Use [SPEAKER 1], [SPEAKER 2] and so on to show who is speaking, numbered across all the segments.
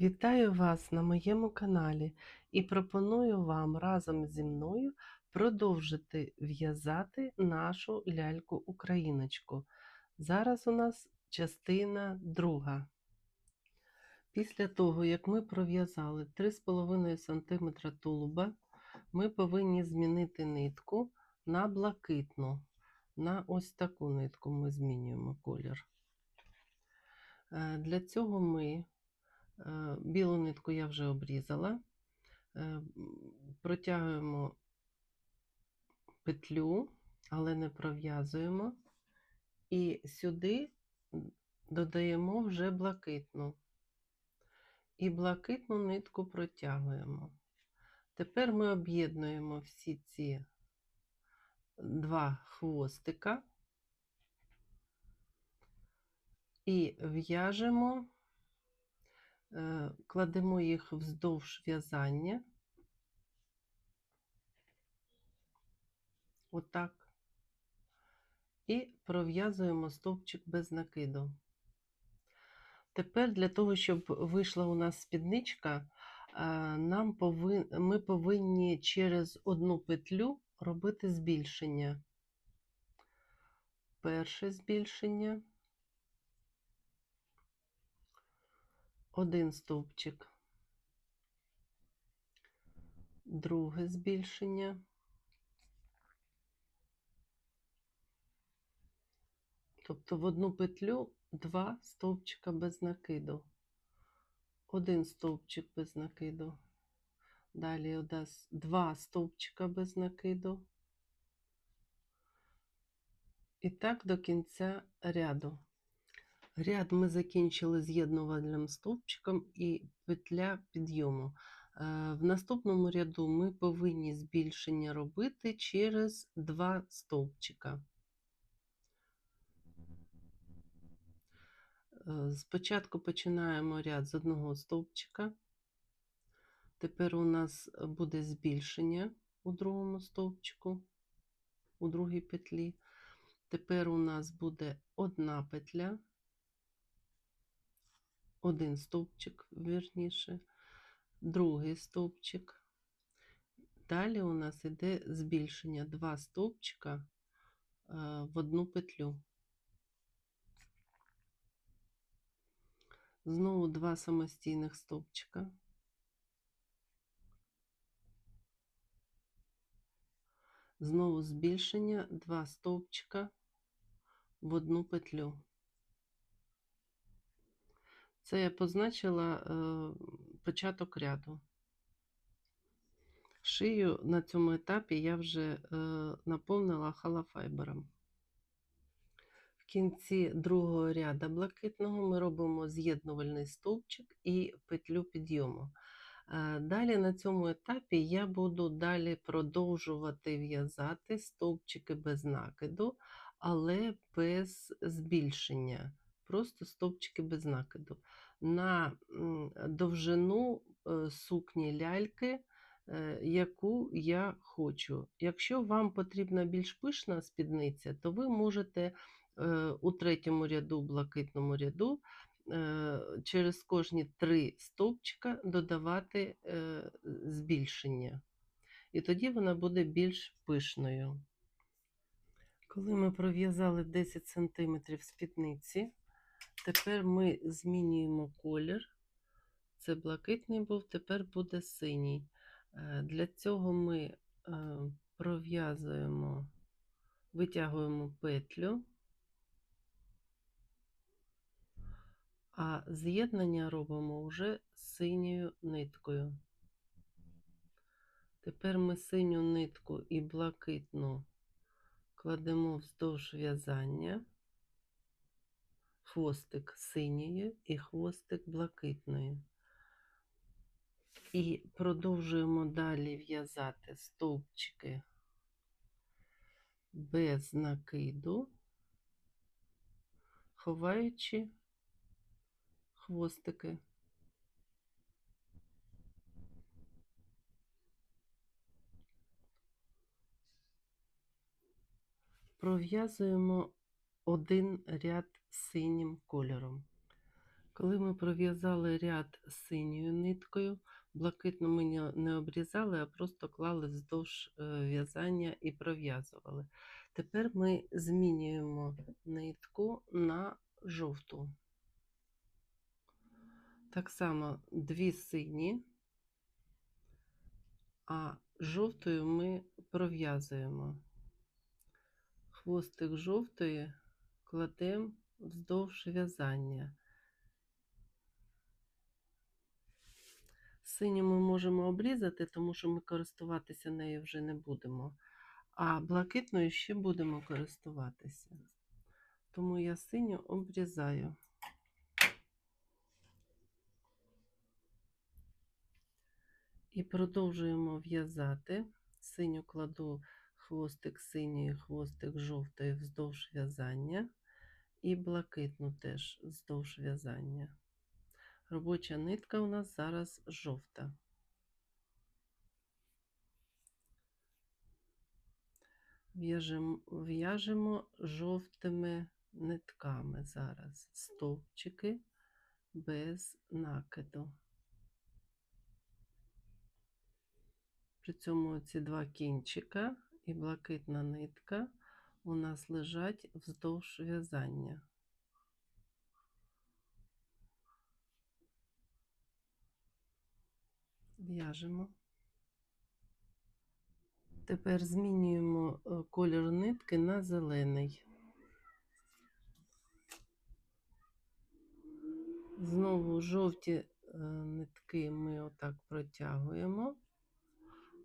[SPEAKER 1] Вітаю вас на моєму каналі і пропоную вам разом зі мною продовжити в'язати нашу ляльку-україночку. Зараз у нас частина друга. Після того, як ми пров'язали 3,5 см тулуба, ми повинні змінити нитку на блакитну. На ось таку нитку ми змінюємо колір. Е, Для цього ми Білу нитку я вже обрізала. Е, Протягуємо петлю, але не пров'язуємо. І сюди додаємо вже блакитну. І блакитну нитку протягуємо. Тепер ми об'єднуємо всі ці два хвостика і в'яжемо Е, кладемо їх вздовж в'язання. Отак. І пров'язуємо стовпчик без накиду. Тепер для того, щоб вийшла у нас спідничка, е, нам повин... ми повинні через одну петлю робити збільшення. Перше збільшення. Один стовпчик, друге збільшення, тобто в одну петлю два стовпчика без накиду, один стовпчик без накиду, далі два стовпчика без накиду. І так до кінця ряду. Ряд ми закінчили з'єднувальним стовпчиком і петля підйому. Е, в наступному ряду ми повинні збільшення робити через два стовпчика. Е, спочатку починаємо ряд з одного стовпчика. Тепер у нас буде збільшення у другому стовпчику, у другій петлі. Тепер у нас буде одна петля один стовпчик, вірніше, другий стовпчик. Далі у нас йде збільшення два стовпчика е, в одну петлю. Знову два самостійних стовпчика. Знову збільшення два стовпчика в одну петлю. Це я позначила е, початок ряду. Шию на цьому етапі я вже е, наповнила халафайбером. В кінці другого ряду блакитного ми робимо з'єднувальний стовпчик і петлю підйому. Е, далі на цьому етапі я буду далі продовжувати в'язати стовпчики без накиду, але без збільшення просто стовпчики без накиду. На довжину е, сукні ляльки, е, яку я хочу. Якщо вам потрібна більш пишна спідниця, то ви можете е, у третьому ряду, блакитному ряду, через кожні три стовпчика додавати збільшення. І тоді вона буде більш пишною. Коли ми пров'язали 10 см спідниці, Тепер ми змінюємо колір. Це блакитний був, тепер буде синій. Е, для цього ми е, пров'язуємо, витягуємо петлю, а з'єднання робимо вже синьою ниткою. Тепер ми синю нитку і блакитну кладемо вздовж в'язання хвостик синьої і хвостик блакитної. І продовжуємо далі в'язати стовпчики без накиду, ховаючи хвостики. Пров'язуємо один ряд синім кольором. Коли ми пров'язали ряд синьою ниткою, блакитну ми не- обрізали, а просто клали вздовж е, в'язання і пров'язували. Тепер ми змінюємо нитку на жовту. Так само дві сині, а жовтою ми пров'язуємо. Хвостик жовтої кладемо вздовж в'язання. Синю ми можемо обрізати, тому що ми користуватися нею вже не будемо. А блакитною ще будемо користуватися. Тому я синю обрізаю. І продовжуємо в'язати. Синю кладу хвостик синьої, хвостик жовтої вздовж в'язання. І блакитну теж вздовж в'язання. Робоча нитка у нас зараз жовта. В'яжемо, жовтими нитками зараз стовпчики без накиду. При цьому ці два кінчика і блакитна нитка у нас лежать вздовж в'язання. В'яжемо. Тепер змінюємо е, колір нитки на зелений. Знову жовті е, нитки ми отак протягуємо,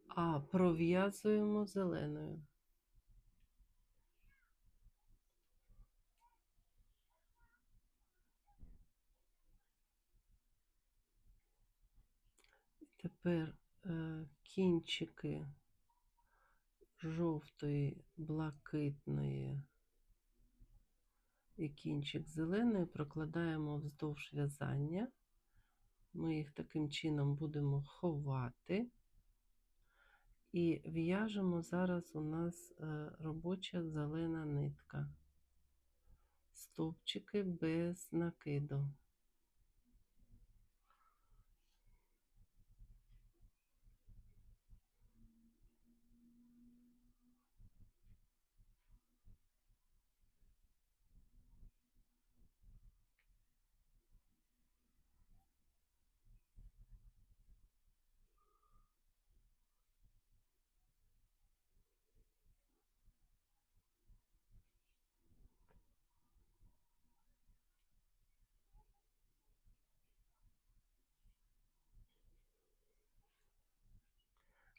[SPEAKER 1] а пров'язуємо зеленою. Тепер е, кінчики жовтої, блакитної і кінчик зеленої прокладаємо вздовж в'язання. Ми їх таким чином будемо ховати. І в'яжемо зараз у нас е, робоча зелена нитка. Стовпчики без накиду.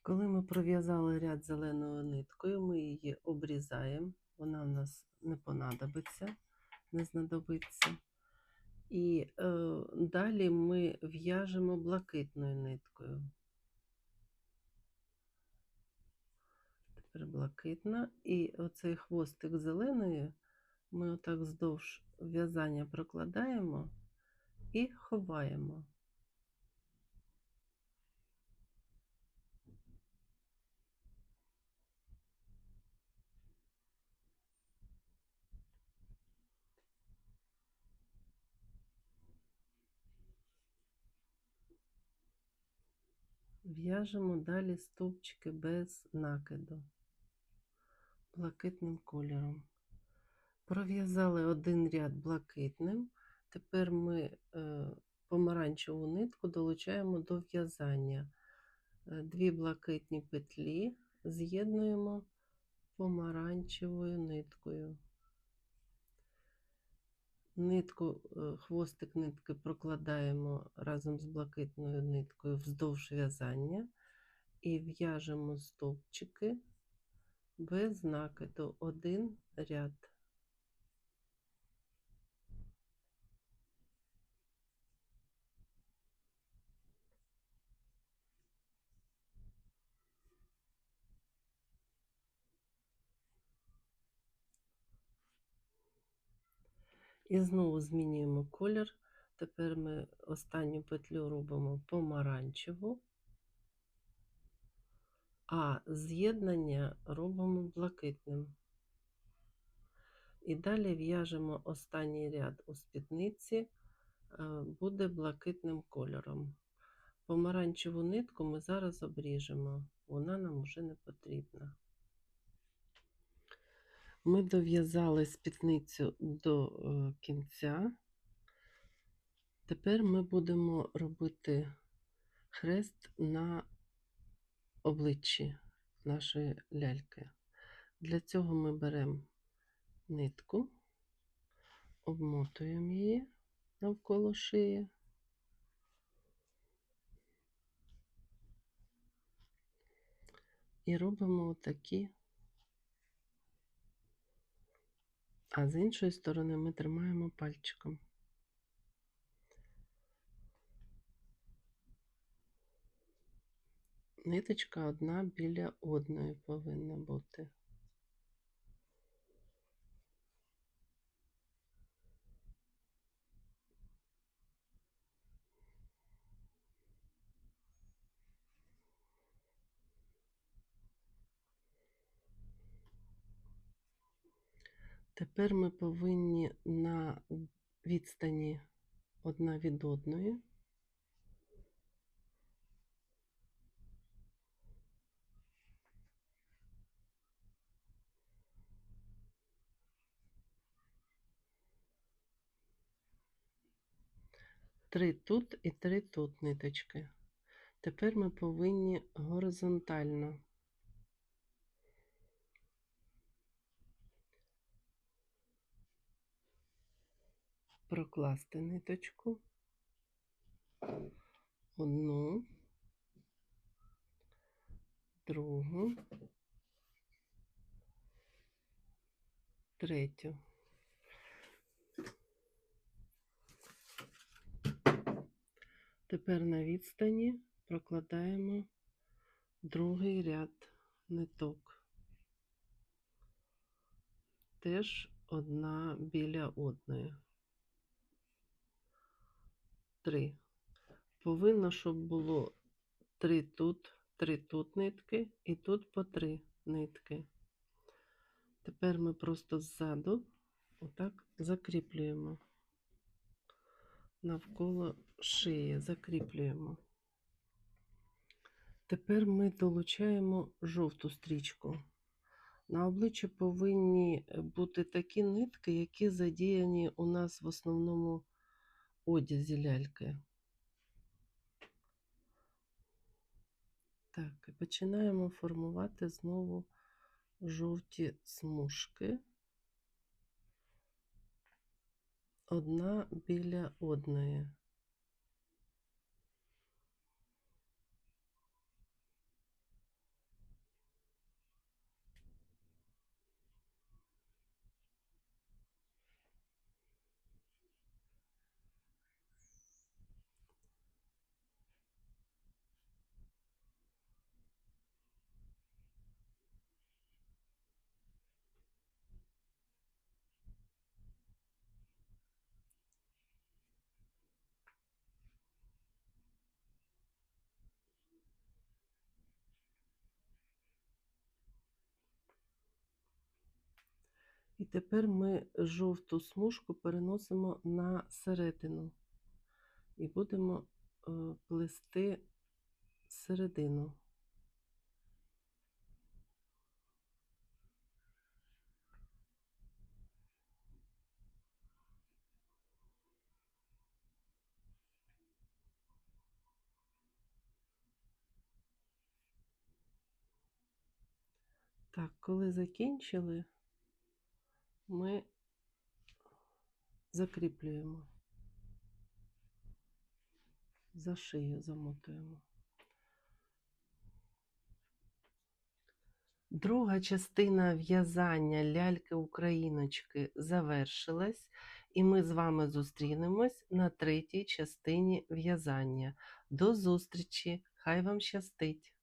[SPEAKER 1] Коли ми пров'язали ряд зеленою ниткою, ми її обрізаємо, вона в нас не понадобиться, не знадобиться. І е, далі ми в'яжемо блакитною ниткою. Тепер блакитна. І оцей хвостик зеленої ми отак вздовж в'язання прокладаємо і ховаємо. В'яжемо далі стовпчики без накиду блакитним кольором. Пров'язали один ряд блакитним. Тепер ми е, помаранчеву нитку долучаємо до в'язання. Е, Дві блакитні петлі з'єднуємо помаранчевою ниткою. Нитку, е, хвостик нитки прокладаємо разом з блакитною ниткою вздовж в'язання і в'яжемо стовпчики без накиду один ряд. І знову змінюємо колір. Тепер ми останню петлю робимо помаранчеву, а з'єднання робимо блакитним. І далі в'яжемо останній ряд у спідниці е, буде блакитним кольором. Помаранчеву нитку ми зараз обріжемо, вона нам вже не потрібна. Ми дов'язали спідницю до е, кінця. Тепер ми будемо робити хрест на обличчі нашої ляльки. Для цього ми беремо нитку, обмотуємо її навколо шиї. І робимо такі, а з іншої сторони ми тримаємо пальчиком. Ниточка одна біля одної повинна бути. Тепер ми повинні на відстані одна від одної три тут і три тут ниточки. Тепер ми повинні горизонтально прокласти ниточку. Одну, другу, третю. Тепер на відстані прокладаємо другий ряд ниток. Теж одна біля одної. Три. Повинно, щоб було три тут, три тут нитки і тут по три нитки. Тепер ми просто ззаду отак закріплюємо навколо шиї, закріплюємо. Тепер ми долучаємо жовту стрічку. На обличчі повинні бути такі нитки, які задіяні у нас в основному одязі ляльки. Так, і починаємо формувати знову жовті смужки. Одна біля одної. Тепер ми жовту смужку переносимо на середину і будемо е, плести середину. Так, коли закінчили, ми закріплюємо, за шию замотуємо. Друга частина в'язання ляльки-україночки завершилась, і ми з вами зустрінемось на третій частині в'язання. До зустрічі! Хай вам щастить!